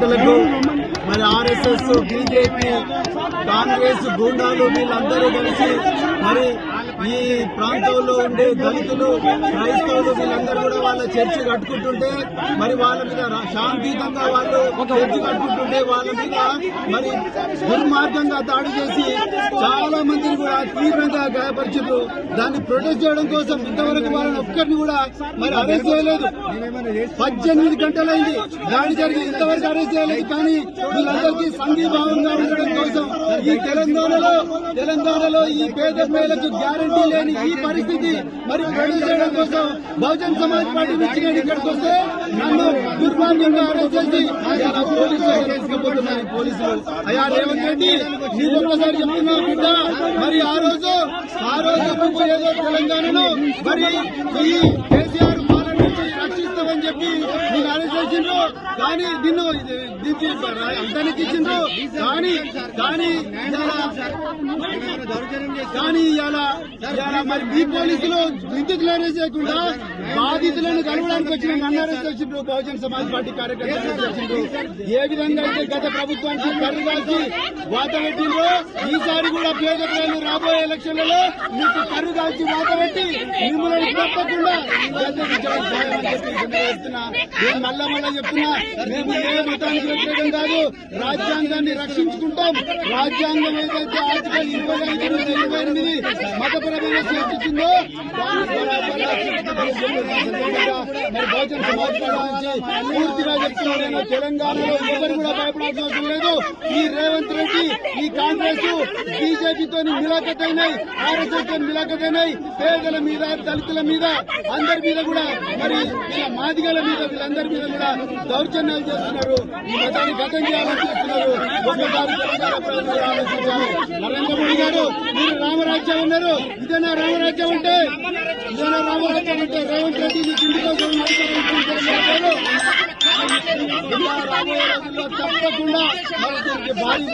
కార్యకర్తలకు మరి RSS BJP Congress గూండాలు వీళ్ళందరూ కలిసి మరి ఈ ప్రాంతంలో ఉండే దళితులు క్రైస్తవులు వీళ్ళందరూ కూడా వాళ్ళ చర్చి కట్టుకుంటుంటే మరి వాళ్ళ మీద శాంతియుతంగా వాళ్ళు చర్చి కట్టుకుంటుంటే వాళ్ళ మీద మరి దుర్మార్గంగా దాడి చేసి చాలా మందిని కూడా తీవ్రంగా గాయపరిచారు దాన్ని ప్రొటెస్ట్ చేయడం కోసం ఇంతవరకు వాళ్ళని ఒక్కరిని కూడా మరి అరెస్ట్ చేయలేదు. పద్దెనిమిది గంటలైంది దాడి జరిగి ఇంతవరకు అరెస్ట్ చేయలేదు. కానీ వీళ్ళందరికీ సంఘీభావంగా ఉండడం కోసం ఈ తెలంగాణలో తెలంగాణలో ఈ పేద ప్రజలకు గ్యారెంటీ గ్యారంటీ లేని ఈ పరిస్థితి మరి ప్రొడ్యూస్ చేయడం కోసం బహుజన్ సమాజ్ పార్టీ నుంచి నేను ఇక్కడికి వస్తే నన్ను దుర్మార్గంగా అరెస్ట్ చేసి ఇలా పోలీసు స్టేషన్ తీసుకుపోతున్నారు పోలీసులు. అయ్యా రేవంత్ రెడ్డి నీకు ఒక్కసారి చెప్తున్నా బిడ్డ. మరి ఆ రోజు ఆ రోజు నువ్వు ఏదో తెలంగాణను మరి ఈ నీకు అరెస్ట్ చేసిండ్రు కానీ నిన్ను దీనికి అందరికి ఇచ్చిండ్రు కానీ కానీ కానీ ఇలా ఇలా మరి మీ పోలీసులు విద్యుత్లు అరెస్ట్ చేయకుండా బాధితులను కలవడానికి వచ్చిన నన్ను అరెస్ట్ చేసిండ్రు బహుజన్ సమాజ్ పార్టీ కార్యకర్తలు ఏ విధంగా అయితే గత ప్రభుత్వానికి కర్రు కాల్చి వాత పెట్టిండ్రో ఈసారి కూడా పేద ప్రజలు రాబోయే ఎలక్షన్లలో మీకు కర్రు కాల్చి వాత పెట్టి మిమ్మల్ని తప్పకుండా చెప్తున్నా. నేను మళ్ళా మళ్ళా చెప్తున్నా. మేము ఏ మతానికి వ్యతిరేకం కాదు. రాజ్యాంగాన్ని రక్షించుకుంటాం. రాజ్యాంగం ఏదైతే ఆర్టికల్ ఇరవై ఐదు ఇరవై ఎనిమిది మతపరమైన మరి బహుజన సమాజ్ నుంచి పూర్తిగా చెప్తున్నాను నేను. తెలంగాణలో ఎవరు కూడా భయపడాల్సిన అవసరం లేదు. ఈ రేవంత్ రెడ్డి ఈ కాంగ్రెస్ బీజేపీతో మిలాఖతైనాయి ఆర్ఎస్ఎస్తో మిలాఖతైనాయి. పేదల మీద దళితుల మీద అందరి మీద కూడా మరి వీళ్ళ మాదిగల మీద వీళ్ళందరి మీద కూడా దౌర్జన్యాలు చేస్తున్నారు. ఈ మతాన్ని గతం చేయాలని చూస్తున్నారు. నరేంద్ర మోడీ గారు మీరు రామరాజ్యం ఉన్నారు ఇదేనా రామరాజ్యం అంటే? ఇదేనా రామరాజ్యం అంటే? రేవంత్ రెడ్డి మీకు ఇంటికి కోసం తప్పకుండా భారీ